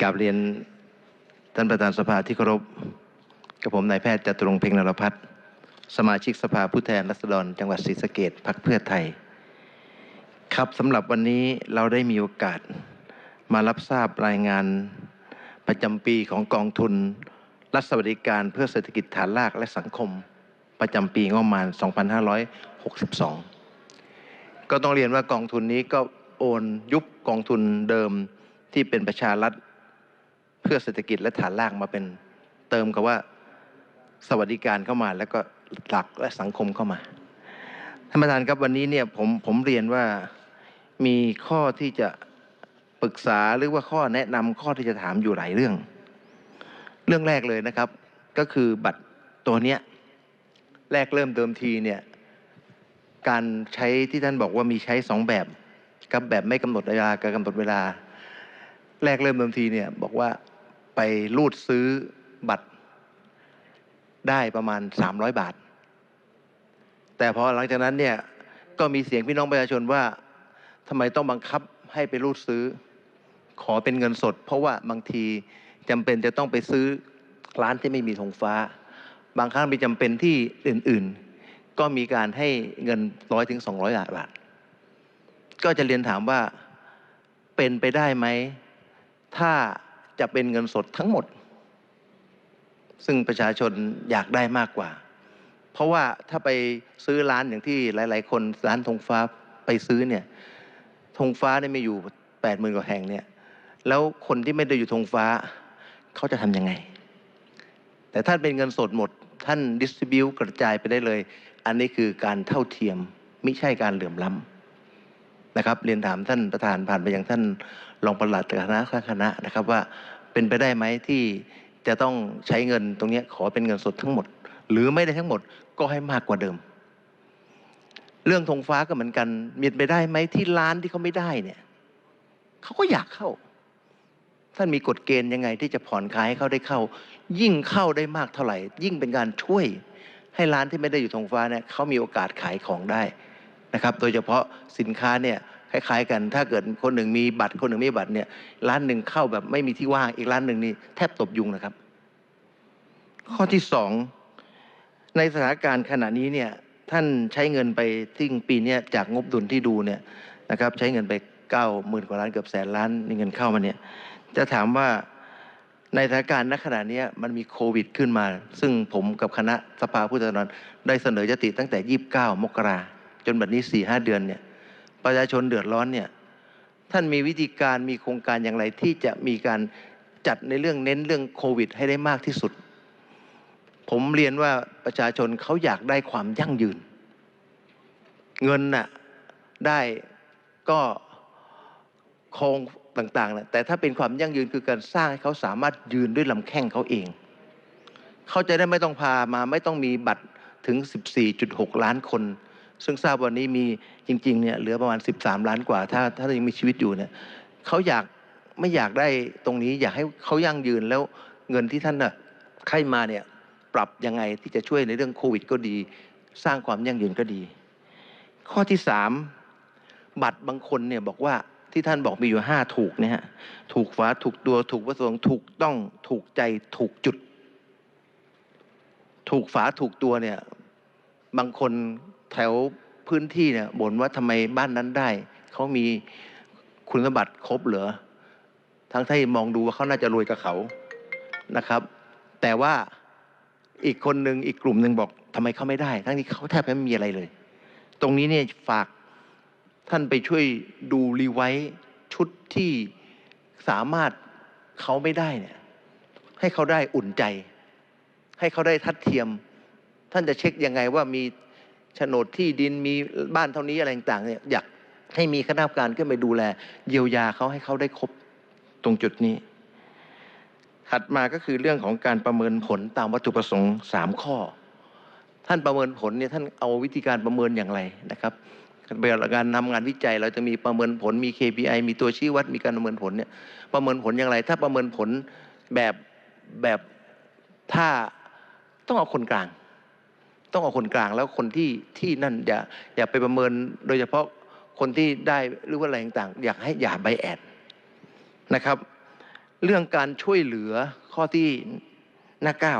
กราบเรียนท่านประธานสภาที่เคารพกับผมนายแพทย์จตุรงเพ็งนรพัฒน์สมาชิกสภาผู้แทนราษฎรจังหวัดศรีสะเกดพรรคเพื่อไทย ครับสำหรับวันนี้เราได้มีโอกาสมารับทราบรายงานประจำปีของกองทุน รัฐสวัสดิการเพื่อเศรษฐกิจฐานรากและสังคม ประจำปีงบประมาณ 2562 ก็ต้องเรียนว่ากองทุนนี้ก็โอนยุบกองทุนเดิม ที่เป็นประชารัฐเพื่อเศรษฐกิจและฐานรากมาเป็นเติมกับว่าสวัสดิการเข้ามา แล้วก็หลักและสังคมเข้ามาท่านประธานครับวันนี้เนี่ยผมผมเรียนว่ามีข้อที่จะปรึกษาหรือว่าข้อแนะนำข้อที่จะถามอยู่หลายเรื่อง เรื่องแรกเลยนะครับ ก็คือบัตรตัวเนี้ยแรกเริ่มเดิมทีเนี่ยการใช้ที่ท่านบอกว่ามีใช้สองแบบกับแบบไม่กำหนดเวลากับกำหนดเวลา แรกเริ่มเดิมทีเนี่ยบอกว่าไปรูดซื้อบัตรได้ประมาณ 300 บาท แต่พอหลังจากนั้นเนี่ยก็มีเสียงพี่น้องประชาชนว่าทำไมต้องบังคับให้ไปรูดซื้อ ขอเป็นเงินสด เพราะว่าบางทีจำเป็นจะต้องไปซื้อร้านที่ไม่มีธงฟ้า บางครั้งมีจำเป็นที่อื่นๆ ก็มีการให้เงินร้อยถึงสองร้อยบาท ก็จะเรียนถามว่าเป็นไปได้ไหม ถ้าจะเป็นเงินสดทั้งหมด ซึ่งประชาชนอยากได้มากกว่า เพราะว่าถ้าไปซื้อร้านอย่างที่หลาย ๆ คนร้านธงฟ้าไปซื้อเนี่ยธงฟ้าเนี่ยมีอยู่แปดหมื่นกว่าแห่งเนี่ยแล้วคนที่ไม่ได้อยู่ธงฟ้าเขาจะทำยังไง แต่ท่านเป็นเงินสดหมด ท่านดิสติบิวกระจายไปได้เลย อันนี้คือการเท่าเทียม ไม่ใช่การเหลื่อมล้ำ นะครับ เรียนถามท่านประธานผ่านไปยังท่านรองปลัดคณะข้างคณะนะครับว่าเป็นไปได้ไหมที่จะต้องใช้เงินตรงนี้ขอเป็นเงินสดทั้งหมด หรือไม่ได้ทั้งหมดก็ให้มากกว่าเดิม เรื่องธงฟ้าก็เหมือนกันมีไปได้ไหมที่ร้านที่เขาไม่ได้เนี่ยเขาก็อยากเข้า ท่านมีกฎเกณฑ์ยังไงที่จะผ่อนคลายให้เขาได้เข้า ยิ่งเข้าได้มากเท่าไหร่ ยิ่งเป็นการช่วยให้ร้านที่ไม่ได้อยู่ธงฟ้าเนี่ยเขามีโอกาสขายของได้ นะครับโดยเฉพาะสินค้าเนี่ยคล้ายๆกัน ถ้าเกิดคนหนึ่งมีบัตรคนหนึ่งไม่มีบัตรเนี่ยร้านหนึ่งเข้าแบบไม่มีที่ว่างอีกร้านหนึ่งนี่แทบตบยุงนะครับ ข้อที่สองในสถานการณ์ขณะนี้เนี่ยท่านใช้เงินไปที่ปีนี้จากงบดุลที่ดูเนี่ยนะครับใช้เงินไปเก้าหมื่นกว่าล้านเกือบแสนล้านมีเงินเข้ามาเนี่ยจะถามว่าในสถานการณ์ณขณะนี้มันมีโควิดขึ้นมา ซึ่งผมกับคณะสภาผู้แทนราษฎรได้เสนอยติตั้งแต่ 29 มกรา จนบัดนี้4-5เดือนเนี่ยประชาชนเดือดร้อนเนี่ยท่านมีวิธีการมีโครงการอย่างไรที่จะมีการจัดในเรื่องเน้นเรื่องโควิด ให้ได้มากที่สุด ผมเรียนว่าประชาชนเขาอยากได้ความยั่งยืน เงินน่ะได้ก็โครงต่างๆนะแต่ถ้าเป็นความยั่งยืนคือการสร้างให้เขาสามารถยืนด้วยลำแข้งเขาเอง เขาจะได้ไม่ต้องพามาไม่ต้องมีบัตรถึง 14.6 ล้านคน ซึ่งทราบวันนี้มีจริงๆเนี่ยเหลือประมาณ 13 ล้านกว่า ถ้าถ้ายังมีชีวิตอยู่เนี่ยเขาอยากไม่อยากได้ตรงนี้อยากให้เขายั่งยืนแล้วเงินที่ท่านน่ะให้มาเนี่ยปรับยังไงที่จะช่วยในเรื่องโควิดก็ดี สร้างความยั่งยืนก็ดี ข้อที่สามบัตรบางคนเนี่ยบอกว่าที่ท่านบอกมีอยู่ห้าถูกเนี่ยฮะถูกฝาถูกตัวถูกประสงค์ถูกต้องถูกใจถูกจุด ถูกฝาถูกตัวเนี่ยบางคน แถวพื้นที่เนี่ยบ่นว่าทำไมบ้านนั้นได้ เขามีคุณสมบัติครบเหรอทั้งที่มองดูว่าเขาน่าจะรวยกับเขานะครับ แต่ว่าอีกคนหนึ่งอีกกลุ่มหนึ่งบอกทำไมเขาไม่ได้ ทั้งที่เขาแทบไม่มีอะไรเลย ตรงนี้เนี่ยฝากท่านไปช่วยดูรีไวท์ชุดที่สามารถเขาไม่ได้เนี่ย ให้เขาได้อุ่นใจ ให้เขาได้ทัดเทียม ท่านจะเช็คยังไงว่ามี โฉนดที่ดินมีบ้านเท่านี้อะไรต่างๆเนี่ยอยากให้มีคณะกรรมการขึ้นไปดูแล เยียวยาเขาให้เขาได้ครบตรงจุดนี้ ถัดมาก็คือเรื่องของการประเมินผลตามวัตถุประสงค์สามข้อ ท่านประเมินผลเนี่ยท่านเอาวิธีการประเมินอย่างไรนะครับเวลาการทำงานวิจัย เราจะมีประเมินผลมี KPI มีตัวชี้วัดมีการประเมินผลเนี่ยประเมินผลอย่างไร ถ้าประเมินผลแบบแบบถ้าต้องเอาคนกลาง ต้องเอาคนกลางแล้วคนที่ที่นั่นอย่าอย่าไปประเมินโดยเฉพาะคนที่ได้หรือว่าอะไรต่างๆอยากให้อย่าใบแอดนะครับ เรื่องการช่วยเหลือข้อที่หน้าเก้า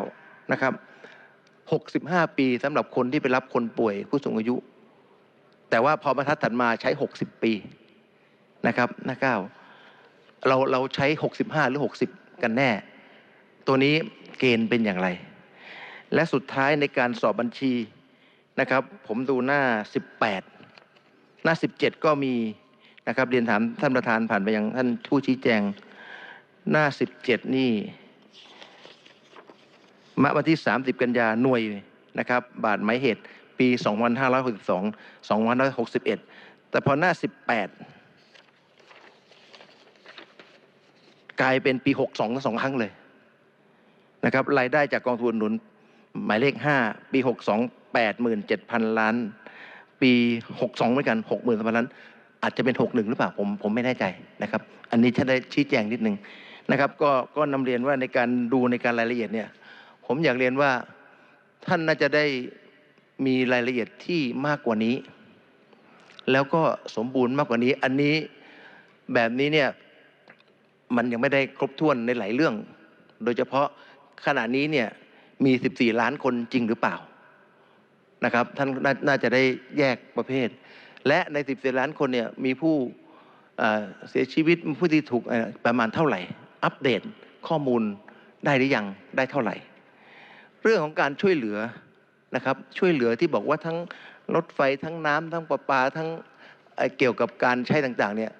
นะครับ65 ปีสำหรับคนที่ไปรับคนป่วยผู้สูงอายุ แต่ว่าพอบรรทัดถัดมาใช้ 60 ปีนะครับหน้าเก้าเราเราใช้ 65 หรือ 60 กันแน่ ตัวนี้เกณฑ์เป็นอย่างไร และสุดท้ายในการสอบบัญชีนะครับ ผมดูหน้า 18 หน้า 17 ก็มีนะครับเรียนถามท่านประธานผ่านไปยังท่านผู้ชี้แจงหน้า 17 นี่มาวันที่ 30 กันยาหน่วยนะครับ บาทหมายเหตุปี 2562 2561 แต่พอหน้า 18 กลายเป็นปี 62ทั้งสองครั้งเลยนะครับรายได้จากกองทุนหนุน หมายเลข 5 ปี 62 87,000 ล้าน ปี 62 เหมือนกัน 60,000ล้าน อาจจะเป็น 61 หรือเปล่าผมผมไม่แน่ใจนะครับ อันนี้ฉันได้ชี้แจงนิดนึงนะครับ ก็ก็นำเรียนว่าในการดูในการรายละเอียดเนี่ย ผมอยากเรียนว่าท่านน่าจะได้มีรายละเอียดที่มากกว่านี้ แล้วก็สมบูรณ์มากกว่านี้ อันนี้แบบนี้เนี่ยมันยังไม่ได้ครบถ้วนในหลายเรื่อง โดยเฉพาะขณะนี้เนี่ย มี 14 ล้านคนจริงหรือเปล่านะครับท่านน,น่าจะได้แยกประเภท และใน 14 ล้านคนเนี่ยมีผู้เสียชีวิตผู้ที่ถูกประมาณเท่าไหร่ อัปเดตข้อมูลได้หรือยังได้เท่าไหร่ เรื่องของการช่วยเหลือนะครับช่วยเหลือที่บอกว่าทั้งรถไฟทั้งน้ำทั้งประปาทั้งเเกี่ยวกับการใช้ต่างๆเนี่ย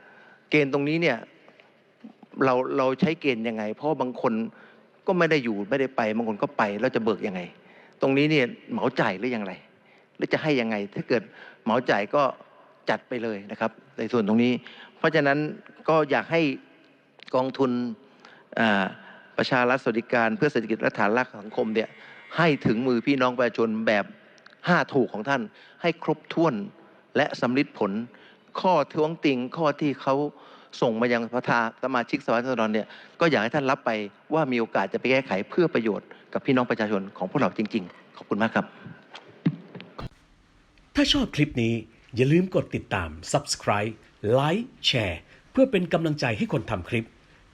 เกณฑ์ตรงนี้เนี่ยเราเราใช้เกณฑ์ยังไง เพราะบางคน ก็ไม่ได้อยู่ไม่ได้ไปบางคนก็ไปแล้วจะเบิกยังไง ตรงนี้เนี่ยเหมาจ่ายหรือยังไร หรือจะให้ยังไง ถ้าเกิดเหมาจ่ายก็จัดไปเลยนะครับ ในส่วนตรงนี้ เพราะฉะนั้นก็อยากให้กองทุนประชารัฐสวัสดิการ เพื่อเศรษฐกิจและฐานรากสังคมเนี่ยให้ถึงมือพี่น้องประชาชนแบบห้าถูกของท่าน ให้ครบถ้วนและสำลิดผล ข้อท้วงติงข้อที่เขา ส่งมายังประธาสมาชิกสภาทรเนี่ยก็อยากให้ท่านรับไปว่ามีโอกาสจะไปแก้ไขเพื่อประโยชน์กับพี่น้องประชาชนของพวกเราจริง ๆ ขอบคุณมากครับ ถ้าชอบคลิปนี้อย่าลืมกดติดตาม subscribe like แชร์เพื่อเป็นกำลังใจให้คนทำคลิป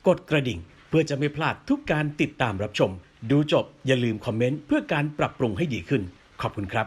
กดกระดิ่งเพื่อจะไม่พลาดทุกการติดตามรับชม ดูจบอย่าลืมคอมเมนต์เพื่อการปรับปรุงให้ดีขึ้น ขอบคุณครับ